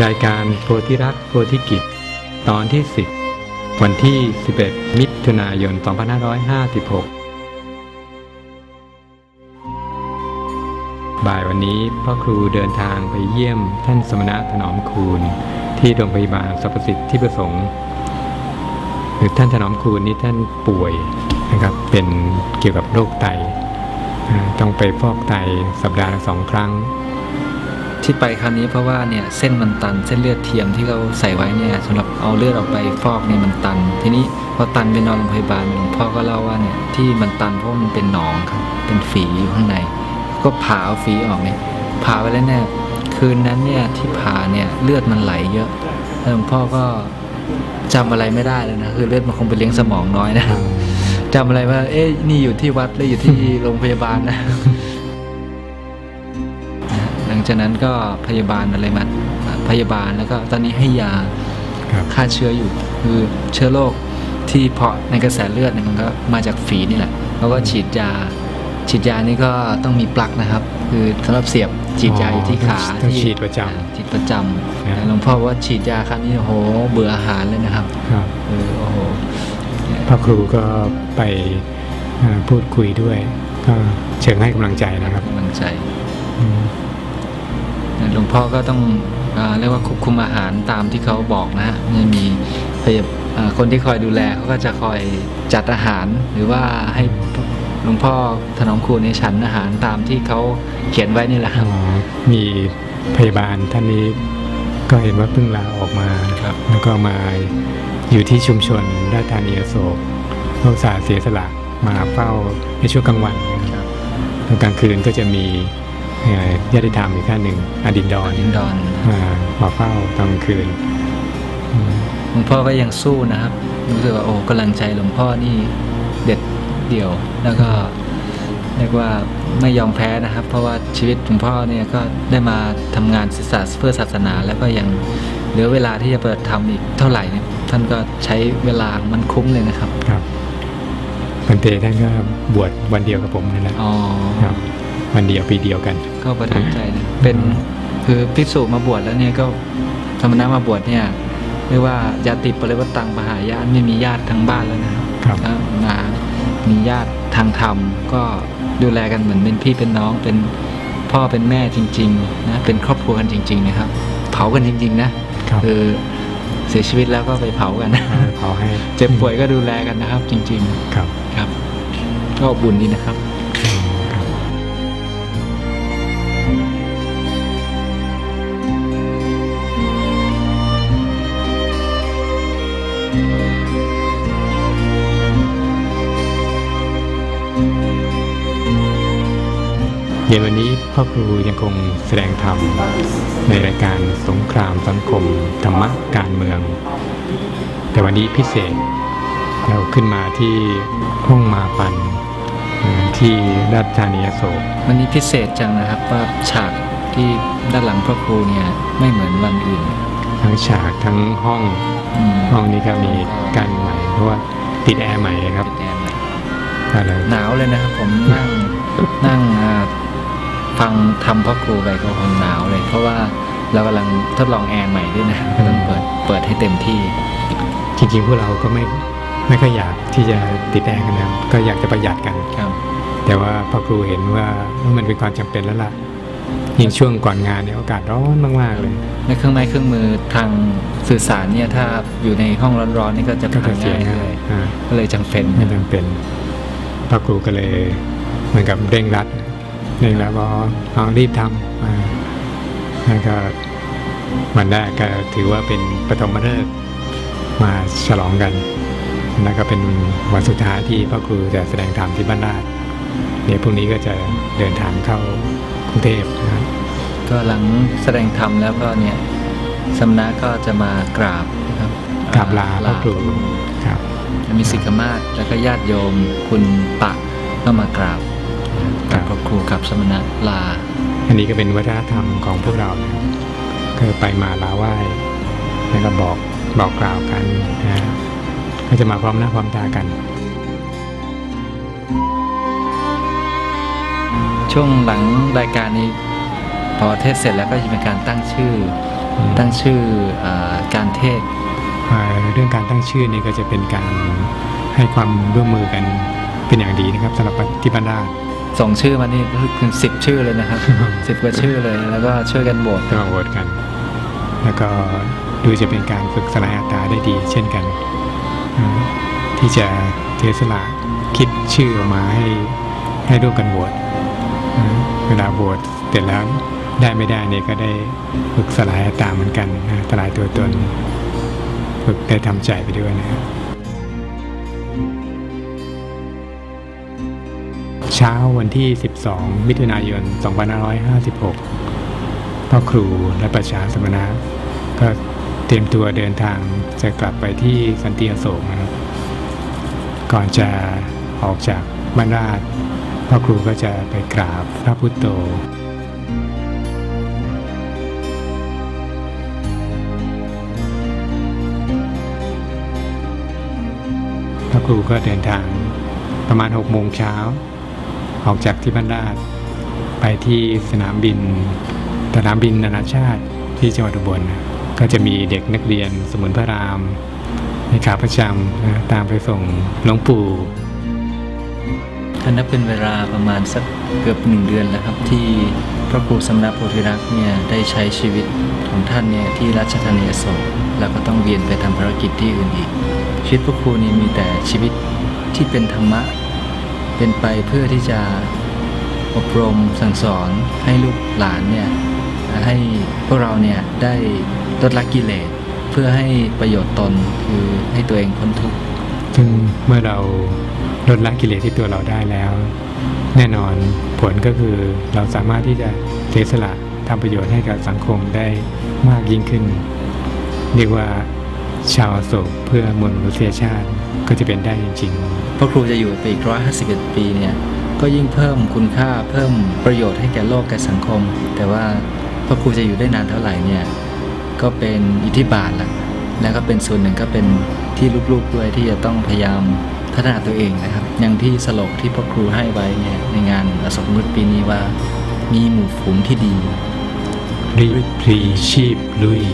รายการโพธิรักษ์โพธิกิจ ตอนที่ 10 วันที่ 11 มิถุนายน 2556 บ่ายวันนี้พ่อครูเดินทางไปเยี่ยมท่านสมณะถนอมคูณ ที่โรงพยาบาลสรรพสิทธิ์ที่ประสงค์หรือท่านถนอมคูณนี่ท่านป่วยนะครับเป็นเกี่ยวกับโรคไต ต้องไปฟอกไตสัปดาห์ละสองครั้ง ที่ไปครั้งนี้เพราะว่าเนี่ยเส้นมันตันเส้นเลือดเทียมที่เขาใส่ไว้เนี่ยสำหรับเอาเลือดออกไปฟอกเนี่ยมันตัน ทีนี้พอตันไปนอนโรงพยาบาลหลวงพ่อก็เล่าว่าเนี่ยที่มันตันเพราะว่ามันเป็นหนองครับเป็นฝีอยู่ข้างใน ก็ผ่าเอาฝีออกเนี่ยผ่าไปแล้วเนี่ยคืนนั้นเนี่ยที่ผ่าเนี่ยเลือดมันไหลเยอะแล้วหลวงพ่อก็จำอะไรไม่ได้เลยนะคือเลือดมันคงไปเลี้ยงสมองน้อยนะจำอะไรว่า เอ๊ะนี่อยู่ที่วัดหรืออยู่ที่โรงพยาบาลนะหลั งจากนั้นก็พยาบาลอะไรมาพยาบาลแล้วก็ตอนนี้ให้ยาครับฆ่าเชื้ออยู่ คือเชื้อโรคที่เพาะในกระแสเลือดเนี่ยมันก็มาจากฝีนี่แหละเขาก็ฉีดยา ฉีดยานี่ก็ต้องมีปลั๊กนะครับ คือสำหรับเสียบฉีดยาอยู่ที่ขาต้องที่ฉีดประจอ่าฉีดประจนะำหลวงพ่อว่าฉีดยาครั้งนี้โอ้โหเบื่ออาหารเลยนะครับำครับเออโอ้โหพระครูก็ไปเอ่อพูดคุยด้วยก็เชิงให้กำลังใจนะครับกำลังใจอืม หลวงพ่อก็ต้องอาเรียกว่าควบคุมอาหารตามที่เขาบอกนะฮะจะมีพยาอ่าคนที่คอยดูแลเขาก็จะคอยจัดอาหาร หรือว่าให้หลวงพ่อถนอมคูณในฉันอาหารตามที่เขาเขียนไว้นี่แหละครับอ๋อมีพยาบาลท่านนี้ก็เห็นว่าเพิ่งลาออกมาครับแล้วก็มาอยู่ที่ชุมชนราชธานีอโศกก็อุตสาห์เสียสละมาเฝ้าในช่วงกลางวันนะครับตอนกลางคืนก็จะมีเอ่อ ญาติธรรมอีกท่านหนึ่งอดินดรอินดอนมามาเฝ้าตอนกลางคืนอืมหลวงพ่อก็ยังสู้นะครับรู้สึกว่าโอ้กำลังใจหลวงพ่อนี่เด็ดเดี่ยวแล้วก็เรียกว่าไม่ยอมแพ้นะครับ เพราะว่าชีวิตหลวงพ่อเนี่ยก็ได้มาทำงานศิษย์เพื่อศาสนา แล้วก็ยังเหลือเวลาที่จะเปิดทำอีกเท่าไหร่เนี่ยท่านก็ใช้เวลามันคุ้มเลยนะครับครับพันเตท่านก็บวชวันเดียวกับผมนั่นแหละอ๋อครับ วันเดียวปีเดียวกัน ก็ประทับใจนะเป็นคือภิกษุมาบวชแล้วเนี่ยก็ธรรมนะมาบวชเนี่ยเรียกว่าญาติปริวัตังปหายานไม่มีญาติทางบ้านแล้วนะครับครับแล้วมามีญาติทางธรรม ก็ดูแลกันเหมือนเป็นพี่เป็นน้องเป็นพ่อเป็นแม่จริงๆนะเป็นครอบครัวกันจริง ๆ นะครับ เผากันจริง ๆ นะครับคือเสียชีวิตแล้วก็ไปเผากันนะขอให้เจ็บป่วยก็ดูแลกันนะครับ จริงครับๆครับ ก็อบบุญดีนะครับ เย็นวันนี้พ่อครูยังคงแสดงธรรม ในรายการสงครามสังคม ธรรมะการเมือง แต่วันนี้พิเศษเราขึ้นมาที่ห้องมาปันเอ่อที่ราชธานีอโศกวันนี้พิเศษจังนะครับว่าฉากที่ด้านหลังพระครูเนี่ยไม่เหมือนวันอื่น ทั้งฉากทั้งห้องอืมห้องนี้ก็มีกันใหม่เพราะว่าติดแอร์ใหม่ครับแดงเลยก็เลยหนาวเลยนะครับผมนั่งนั่งอ่า ฟังทำพระครูไปก็คงหนาวเลย เพราะว่าเรากำลังทดลองแอร์ใหม่ด้วยนะก็ต้องเปิดเปิดให้เต็มที่ จริงๆพวกเราก็ไม่ไม่ค่อยอยากที่จะติดแอร์กันนะก็อยากจะประหยัดกันครับ แต่ว่าพอครูเห็นว่ามันเป็นความจำเป็นแล้วล่ะยิ่งช่วงก่อนงานเนี่ยอากาศร้อนมากๆเลยและเครื่องไม้เครื่องมือทางสื่อสารเนี่ยถ้าอยู่ในห้องร้อนๆนี่ก็จะก็พัจะงเสียง่ายง่าเลยยอ่าก็เลยจำเป็นไม่จำเป็นพระครูก็เลยเหมือนกับเร่งรัด เร่งรัดว่าเอารีบทำอ่าแล้วก็วันแรกก็ถือว่าเป็นปฐมฤกษ์มาฉลองกันแล้วก็เป็นวันสุดท้ายที่พระครูจะแสดงธรรมที่บ้านราชเดี๋ยวพรุ่งนี้ก็จะเดินทางเข้ากรุงเทพนะครับก็หลังแสดงธรรมแล้วก็เนี่ยสำนักก็จะมากราบนะครับกราบลาพระครูครับจะมีสิกขมาศแล้วก็ญาติโยมคุณปะก็มากราบ กราบพระครูกับสมณะลา อันนี้ก็เป็นวัฒนธรรมของพวกเรานะครับก็ไปมาลาไหว้แล้วก็บอกบอกกล่าวกันนะก็จะมาพร้อมหน้าพร้อมตากัน ช่วงหลังรายการนี้พอเทศเสร็จแล้วก็จะเป็นการตั้งชื่อตั้งชื่อเออการเทศน์เอ่อเรื่องการตั้งชื่อนี่ก็จะเป็นการให้ความร่วมมือกันเป็นอย่างดีนะครับสำหรับที่บ้านราช ส่งชื่อมานี่รู้สึกถึงสิบชื่อเลยนะครับสิบกว่าชื่อเลย แล้วก็ช่วยกันโหวตจะมาโหวตกัน แล้วก็ดูจะเป็นการฝึกสลายอัตราได้ดี เช่นกันอืมที่จะเทสละคิดชื่อออกมาให้ให้ร่วมกันโหวตอืมเวลาโหวตเสร็จแล้วได้ไม่ได้เนี่ยก็ได้ฝึกสลายอัตราเหมือนกันนะสลายตัวตนฝึกได้ทำใจไปด้วยนะครับ ช้าวันที่ 12 มิถุนายน 2556 พ่อครูและประชาสมณะก็เตรียมตัวเดินทางจะกลับไปที่สันติอโศกนะครับ ก่อนจะออกจากบ้านราชพ่อครูก็จะไปกราบพระพุทธโธพระครูก็เดินทางประมาณ6โมงเช้า ออกจากที่บ้านราชไปที่สนามบิน สนามบินนานาชาติที่จังหวัดอุบลนก็จะมีเด็กนักเรียนสมุนพระรามในขาประจำนะตามไปส่งหลวงปู่ท่านนับเป็นเวลาประมาณสักเกือบหนึ่งเดือนแล้วครับ ที่พระครูสำนักโพธิรักษ์เนี่ยได้ใช้ชีวิตของท่านเนี่ยที่ราชธานีโศกแล้วก็ต้องเวียนไปทำภารกิจที่อื่นอีก ชีวิตพระครูนี่มีแต่ชีวิตที่เป็นธรรมะ เป็นไปเพื่อที่จะอบรมสั่งสอนให้ลูกหลานเนี่ยให้พวกเราเนี่ยได้ลดละกิเลสเพื่อให้ประโยชน์ตนคือให้ตัวเองพ้นทุกข์ซึ่งเมื่อเราลดละกิเลสที่ตัวเราได้แล้ว แน่นอนผลก็คือเราสามารถที่จะเสียสละทำประโยชน์ให้กับสังคมได้มากยิ่งขึ้น เรียกว่าชาวโศกเพื่อมวลมนุษยชาติก็จะเป็นได้จริง ๆ พระครูจะอยู่ไปอีก 151 ปีเนี่ยก็ยิ่งเพิ่มคุณค่าเพิ่มประโยชน์ให้แก่โลกแก่สังคม แต่ว่าพระครูจะอยู่ได้นานเท่าไหร่เนี่ยก็เป็นอิทธิบาทละแล้วก็เป็นส่วนหนึ่งก็เป็นที่ลูกๆด้วยที่จะต้องพยายามพัฒนาตัวเองนะครับ อย่างที่สโลกที่พระครูให้ไว้เนี่ยในงานอสมฤตปีนี้ว่ามีหมู่ฝูงที่ดีรีพลีชีพลุย